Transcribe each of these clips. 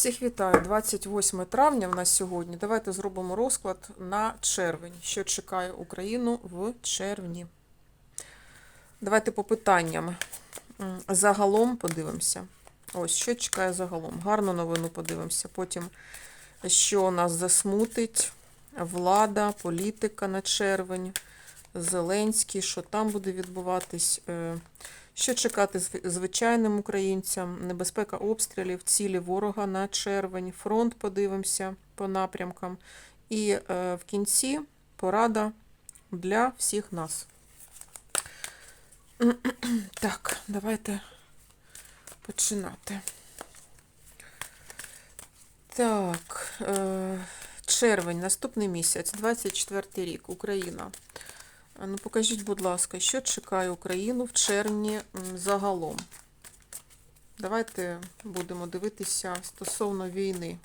Всіх вітаю. 28 травня в нас сьогодні. Давайте зробимо розклад на червень. Що чекає Україну в червні? Давайте по питанням. Загалом подивимося. Ось, що чекає загалом. Гарну новину подивимося. Потім, що нас засмутить, влада, політика на червень, Зеленський, що там буде відбуватись. Що чекати зв- звичайним українцям? Небезпека обстрілів, цілі ворога на червень, фронт подивимося по напрямкам. І е, в кінці порада для всіх нас. Так, давайте починати. Так, е, червень, наступний місяць, 24 рік, Україна. Ну, покажіть, будь ласка, що чекає Україну в червні загалом? Давайте будемо дивитися стосовно війни.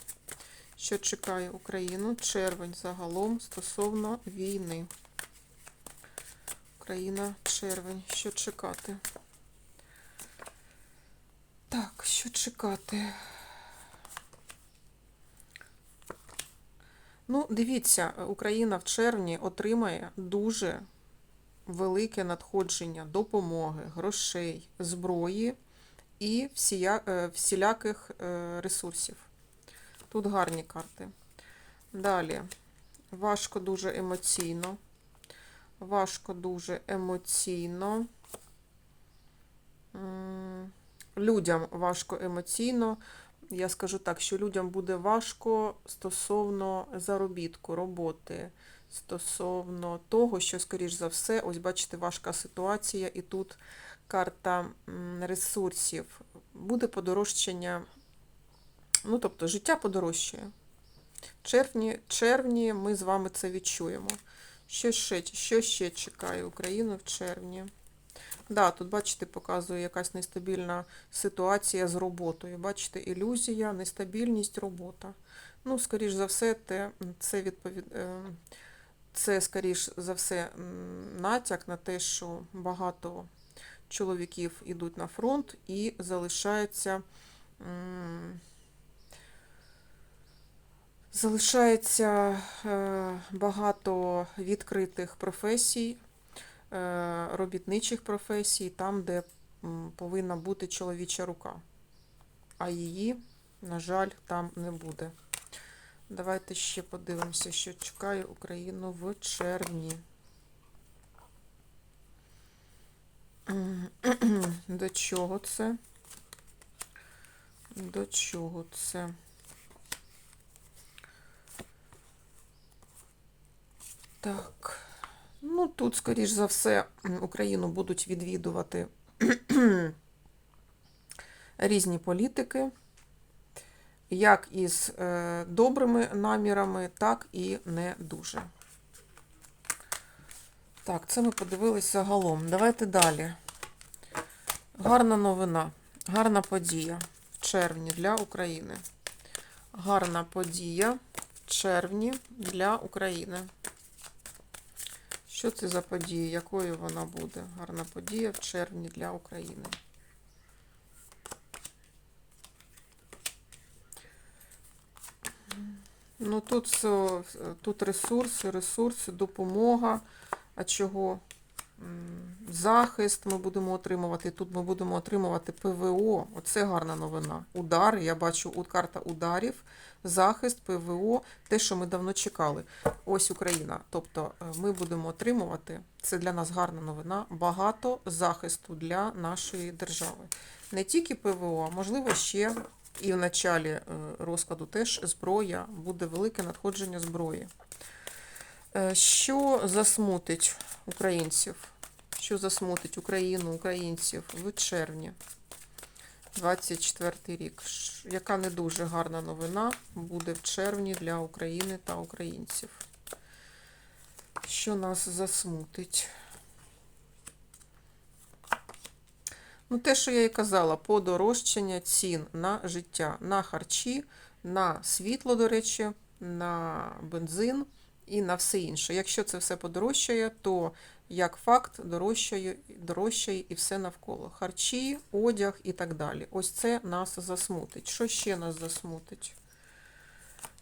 Що чекає Україну? Червень загалом стосовно війни. Україна, червень. Що чекати? Так, що чекати? Ну, дивіться, Україна в червні отримає дуже велике надходження допомоги, грошей, зброї і всія, е, всіляких е, ресурсів. Тут гарні карти. Далі. Важко дуже емоційно. Важко дуже емоційно. Людям важко емоційно. Я скажу так, що людям буде важко стосовно заробітку, роботи, стосовно того, що, скоріш за все, ось бачите, важка ситуація, і тут карта ресурсів. Буде подорожчання, ну, тобто, життя подорожчає. Червні, червні ми з вами це відчуємо. Що ще, що ще чекає Україну в червні? Да, тут, бачите, показує якась нестабільна ситуація з роботою. Бачите, ілюзія, нестабільність, робота. Ну, скоріш за все, це відповід... е, це, скоріш за все, натяк на те, що багато чоловіків йдуть на фронт і залишається. Залишається е, багато відкритих професій, робітничих професій, там, де повинна бути чоловіча рука. А її, на жаль, там не буде. Давайте ще подивимося, що чекає Україну в червні. До чого це? До чого це? Так. Ну, тут, скоріш за все, Україну будуть відвідувати різні політики, як із е, добрими намірами, так і не дуже. Так, це ми подивилися загалом. Давайте далі. Гарна новина, гарна подія в червні для України. Гарна подія в червні для України. Що це за подія? Якою вона буде? Гарна подія в червні для України. Ну, тут, тут ресурси, ресурси, допомога. А чого? Захист ми будемо отримувати. Тут ми будемо отримувати ПВО. Оце гарна новина. Удари. Я бачу карта ударів, захист, ПВО, те, що ми давно чекали. Ось Україна. Тобто е, ми будемо отримувати, це для нас гарна новина, багато захисту для нашої держави. Не тільки ПВО, а можливо ще і в началі е, розкладу теж зброя, буде велике надходження зброї. Е, Що засмутить українців? Що засмутить Україну, українців в червні 24 рік? Яка не дуже гарна новина буде в червні для України та українців? Що нас засмутить? Ну, те, що я і казала, подорожчання цін на життя, на харчі, на світло, до речі, на бензин і на все інше. Якщо це все подорожчає, то як факт дорожчає, дорожчає і все навколо. Харчі, одяг і так далі. Ось це нас засмутить. Що ще нас засмутить?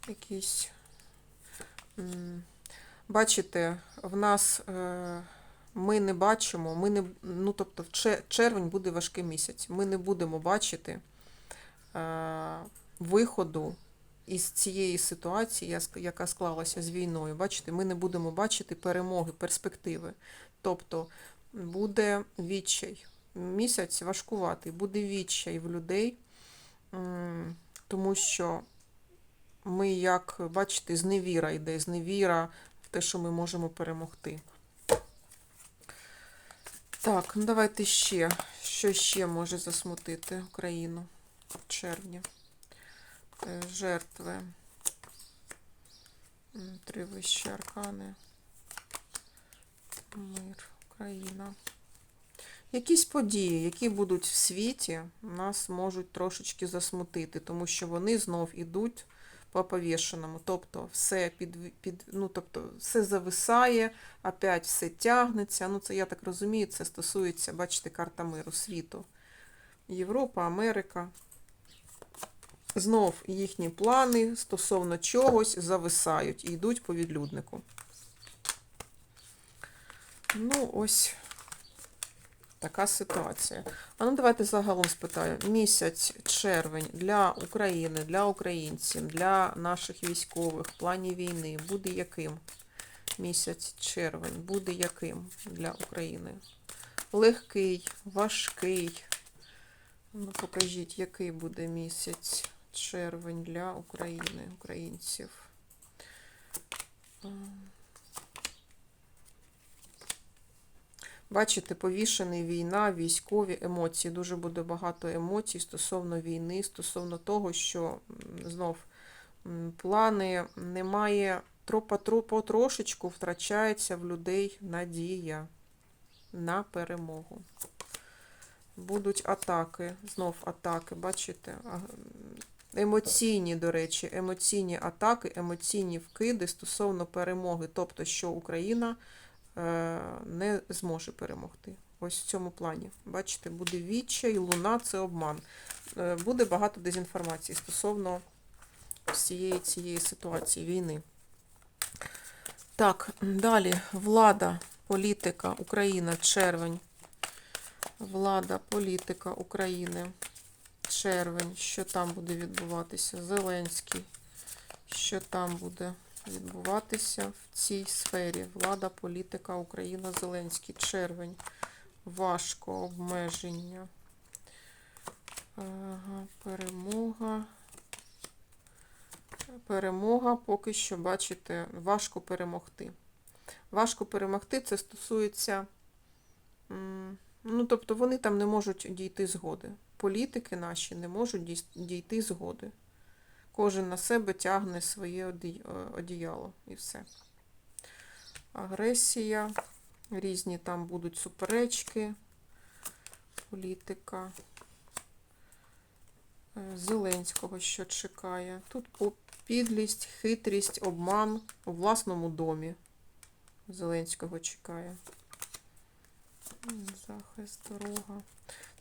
Якісь. Бачите, в нас е, ми не бачимо, ми не, ну тобто червень буде важкий місяць. Ми не будемо бачити е, виходу із цієї ситуації, яка склалася з війною. Бачите, ми не будемо бачити перемоги, перспективи. Тобто буде відчай. Місяць важкуватий, буде відчай в людей, тому що ми, як бачите, зневіра йде, зневіра в те, що ми можемо перемогти. Так, ну давайте ще. Що ще може засмутити Україну в червні? Жертви. Три вищі аркани. Мир, Україна. Якісь події, які будуть в світі, нас можуть трошечки засмутити, тому що вони знов ідуть по повішеному. Тобто все під, під ну, тобто все зависає, опять все тягнеться. Ну, це я так розумію, це стосується, бачите, карта миру світу. Європа, Америка. Знов їхні плани стосовно чогось зависають і йдуть по відлюднику. Ну, ось така ситуація. А ну давайте загалом спитаю. Місяць червень для України, для українців, для наших військових в плані війни буде яким? Місяць червень буде яким для України? Легкий, важкий. Ну, покажіть, який буде місяць червень для України, українців. Ем. Бачите, повішений війна, військові емоції. Дуже буде багато емоцій стосовно війни, стосовно того, що знов плани немає, потрошечку втрачається в людей надія на перемогу. Будуть атаки, знов атаки, бачите? Емоційні, до речі, емоційні атаки, емоційні вкиди стосовно перемоги, тобто, що Україна е, не зможе перемогти. Ось в цьому плані. Бачите, буде відчай, луна це обман. Е, Буде багато дезінформації стосовно всієї цієї ситуації війни. Так, далі влада, політика, Україна, червень. Влада, політика України. Червень. Що там буде відбуватися? Зеленський. Що там буде відбуватися в цій сфері? Влада, політика, Україна, Зеленський. Червень. Важко обмеження. Ага, перемога. Перемога поки що, бачите, важко перемогти. Важко перемогти це стосується. Ну, тобто вони там не можуть дійти згоди. Політики наші не можуть дійти згоди. Кожен на себе тягне своє е, одіяло і все. Агресія, різні там будуть суперечки, політика. Е, Зеленського, що чекає. Тут підлість, хитрість, обман у власному домі. Зеленського чекає. Захист, дорога.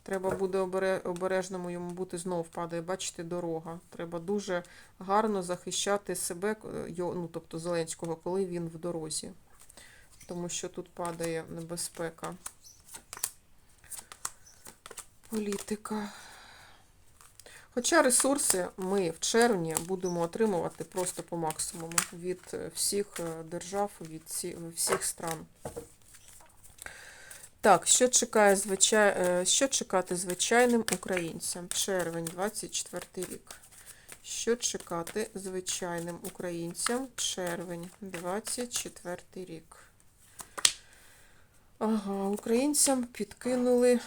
Треба буде обережному йому бути знов падає. Бачите, дорога. Треба дуже гарно захищати себе, ну, тобто Зеленського, коли він в дорозі. Тому що тут падає небезпека. Політика. Хоча ресурси ми в червні будемо отримувати просто по максимуму від е, всіх е, держав, від всіх стран. Так, що чекає звичай... е, що чекати звичайним українцям? Червень 24 рік. Що чекати звичайним українцям? Червень 24 рік. Ага, українцям підкинули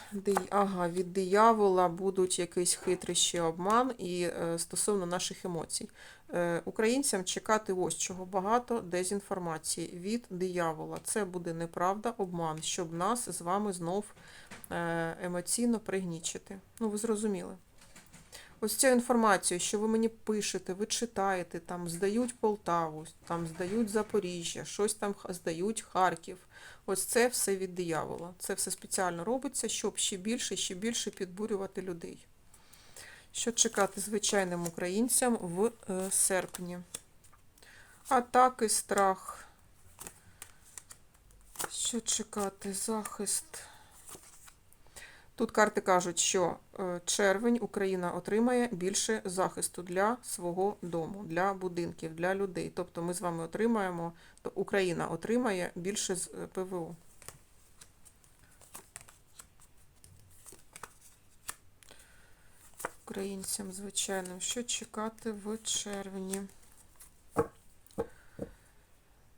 ага, від диявола будуть якийсь хитрощі обман і е, стосовно наших емоцій. Е, українцям чекати ось чого багато дезінформації від диявола. Це буде неправда, обман, щоб нас з вами знов е, емоційно пригнічити. Ну, ви зрозуміли. Ось цю інформацію, що ви мені пишете, ви читаєте, там здають Полтаву, там здають Запоріжжя, щось там здають Харків. Ось це все від диявола. Це все спеціально робиться, щоб ще більше, ще більше підбурювати людей. Що чекати звичайним українцям в е, серпні? Атаки, страх. Що чекати? Захист. Тут карти кажуть, що е, червень Україна отримає більше захисту для свого дому, для будинків, для людей. Тобто ми з вами отримаємо, то Україна отримає більше з е, ПВО. Українцям, звичайно, що чекати в червні?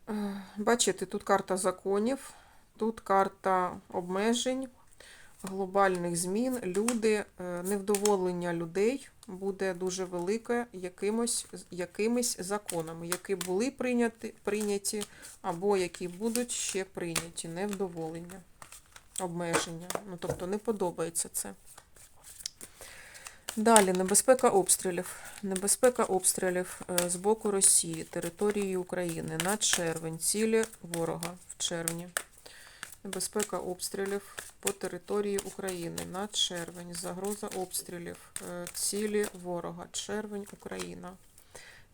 Е, Бачите, тут карта законів, тут карта обмежень, глобальних змін. Люди, е, невдоволення людей буде дуже велике якимось, якимись законами, які були прийняті, прийняті або які будуть ще прийняті. Невдоволення, обмеження. Ну, тобто не подобається це. Далі небезпека обстрілів. Небезпека обстрілів е, з боку Росії, території України на червень, цілі ворога в червні. Небезпека обстрілів по території України на червень. Загроза обстрілів, е, цілі ворога, червень, Україна.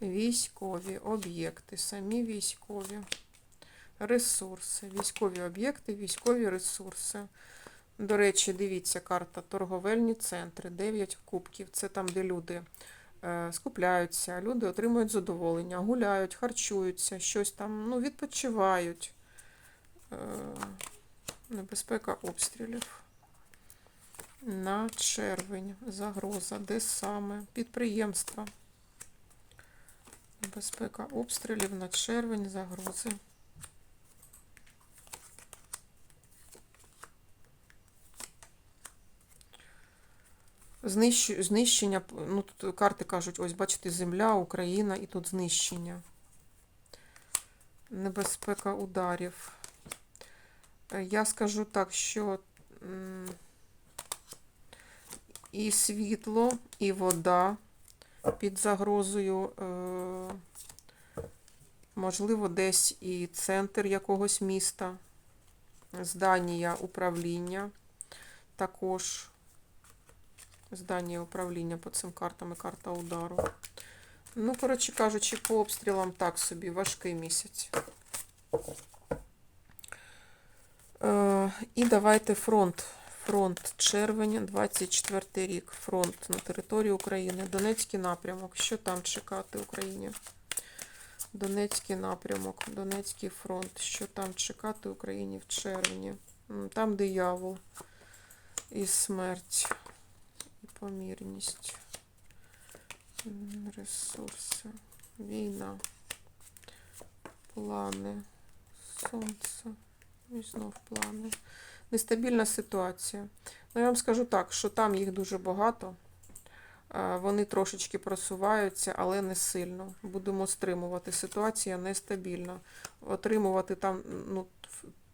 Військові об'єкти, самі військові ресурси, військові об'єкти, військові ресурси. До речі, дивіться, карта торговельні центри, 9 кубків. Це там, де люди е, скупляються, люди отримують задоволення, гуляють, харчуються, щось там, ну, відпочивають. Е, небезпека обстрілів. На червень. Загроза. Де саме? Підприємства. Небезпека обстрілів на червень, загрози. Знищення, ну тут карти кажуть, ось бачите, земля, Україна і тут знищення. Небезпека ударів. Е, Я скажу так, що і світло, і вода під загрозою, е, можливо, десь і центр якогось міста, здання управління також. Здання управління по цим картам і карта удару. Ну, коротше кажучи, по обстрілам так собі, важкий місяць. Е, і давайте фронт. Фронт червень, 24 рік. Фронт на території України. Донецький напрямок. Що там чекати Україні? Донецький напрямок, Донецький фронт. Що там чекати Україні в червні? Там диявол і смерть, помірність, ресурси, війна, плани, сонце, і знов плани. Нестабільна ситуація. Ну, я вам скажу так, що там їх дуже багато. Вони трошечки просуваються, але не сильно. Будемо стримувати. Ситуація нестабільна. Отримувати там, ну,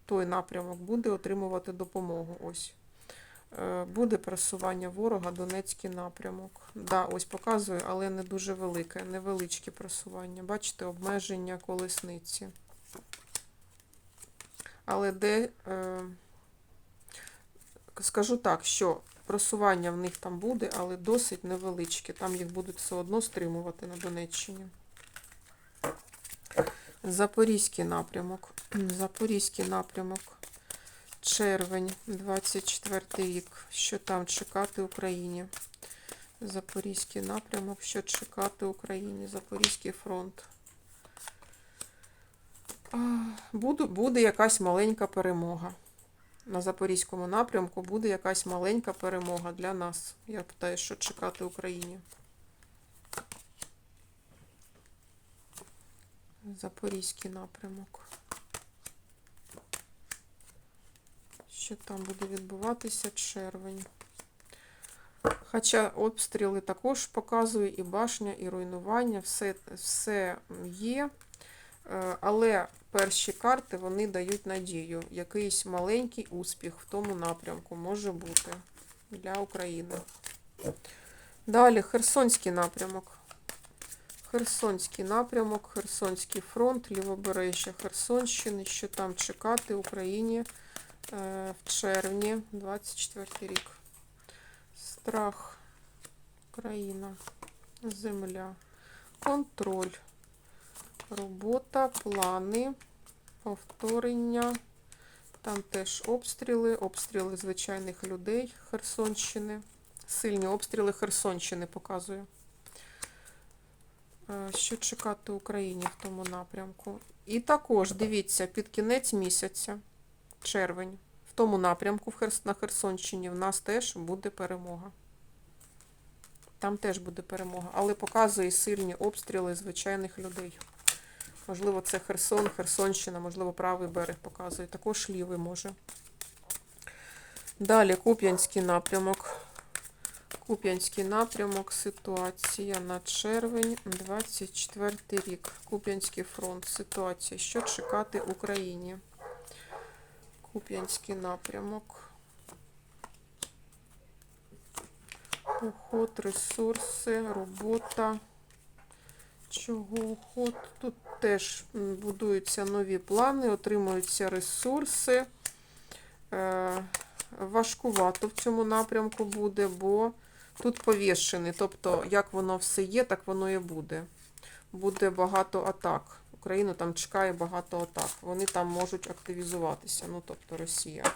той напрямок буде отримувати допомогу. Ось. Е, Буде просування ворога, Донецький напрямок. Да, ось показую, але не дуже велике, невеличке просування. Бачите, обмеження колесниці. Але де, е, скажу так, що просування в них там буде, але досить невеличке. Там їх будуть все одно стримувати на Донеччині. Запорізький напрямок. Запорізький напрямок. Червень, 24 рік. Що там чекати Україні? Запорізький напрямок. Що чекати Україні? Запорізький фронт. Буде, буде якась маленька перемога. На Запорізькому напрямку буде якась маленька перемога для нас. Я питаю, що чекати Україні. Запорізький напрямок. Що там буде відбуватися червень. Хоча обстріли також показує і башня, і руйнування, все, все є. Е, Але перші карти вони дають надію. Якийсь маленький успіх в тому напрямку може бути для України. Далі Херсонський напрямок. Херсонський напрямок, Херсонський фронт, лівобережжя Херсонщини. Що там чекати Україні в червні 24 рік. Страх, Україна, земля, контроль, робота, плани, повторення. Там теж обстріли, обстріли звичайних людей Херсонщини. Сильні обстріли Херсонщини показую. Е, Що чекати Україні в тому напрямку? І також дивіться, під кінець місяця, червень, в тому напрямку на Херсонщині в нас теж буде перемога. Там теж буде перемога, але показує сильні обстріли звичайних людей. Можливо, це Херсон, Херсонщина, можливо, правий берег показує. Також лівий може. Далі Куп'янський напрямок. Куп'янський напрямок, ситуація на червень, 24 рік. Куп'янський фронт, ситуація. Що чекати Україні? Куп'янський напрямок. Уход, ресурси, робота. Чого уход? Тут теж будуються нові плани, отримуються ресурси. Е, важкувато в цьому напрямку буде, бо тут повішений. Тобто, як воно все є, так воно і буде. Буде багато атак. Україну там чекає багато атак. Вони там можуть активізуватися, ну тобто Росія.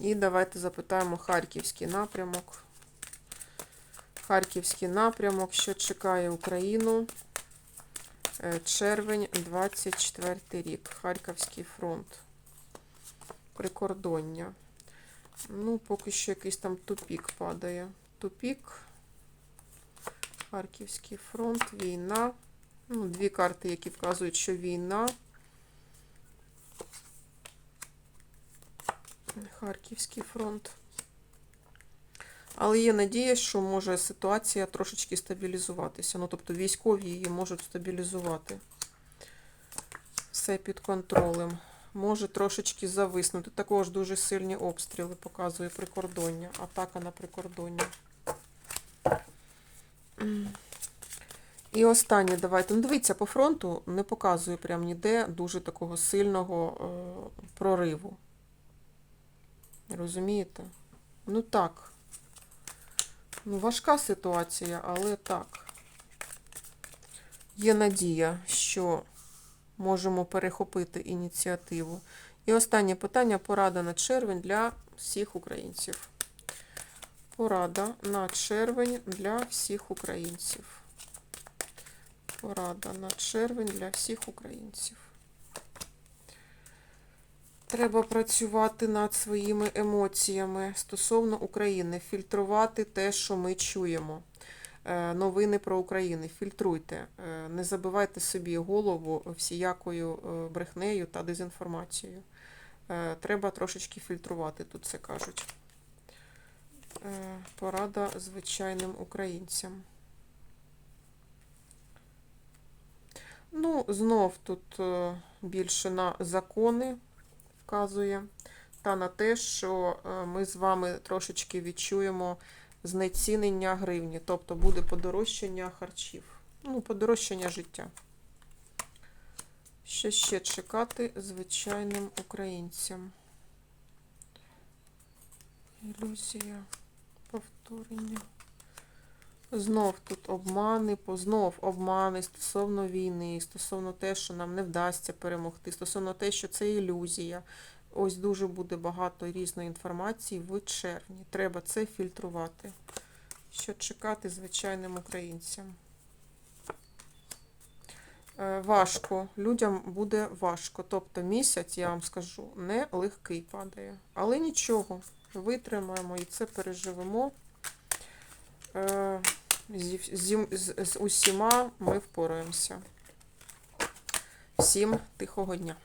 І давайте запитаємо Харківський напрямок. Харківський напрямок, що чекає Україну. Е, Червень 24 рік. Харківський фронт. Прикордоння. Ну, поки що якийсь там тупік падає. Тупік. Харківський фронт, війна. Ну, дві карти, які вказують, що війна. Харківський фронт. Але є надія, що може ситуація трошечки стабілізуватися. Ну, тобто військові її можуть стабілізувати. Все під контролем. Може трошечки зависнути. Також дуже сильні обстріли показує прикордоння. Атака на прикордоння. І останнє, давайте. Ну, дивіться, по фронту не показує прям ніде дуже такого сильного е, прориву. Розумієте? Ну так. Ну, важка ситуація, але так. Є надія, що можемо перехопити ініціативу. І останнє питання порада на червень для всіх українців. Порада на червень для всіх українців. Порада на червень для всіх українців. Треба працювати над своїми емоціями стосовно України, фільтрувати те, що ми чуємо. Е, Новини про Україну. Фільтруйте. Е, Не забивайте собі голову всіякою е, брехнею та дезінформацією. Треба трошечки фільтрувати, тут це кажуть. Порада звичайним українцям. Ну, знов тут е, більше на закони вказує, та на те, що е, ми з вами трошечки відчуємо знецінення гривні, тобто буде подорожчання харчів, ну, подорожчання життя. Що ще чекати звичайним українцям? Ілюзія, повторення. Знов тут обмани, по- знов обмани стосовно війни, стосовно те, що нам не вдасться перемогти, стосовно те, що це ілюзія. Ось дуже буде багато різної інформації в червні. Треба це фільтрувати. Що чекати звичайним українцям? Е, Важко. Людям буде важко. Тобто місяць, я вам скажу, не легкий падає. Але нічого, витримаємо і це переживемо. Зі, зі, з, з усіма ми впораємося. Всім тихого дня.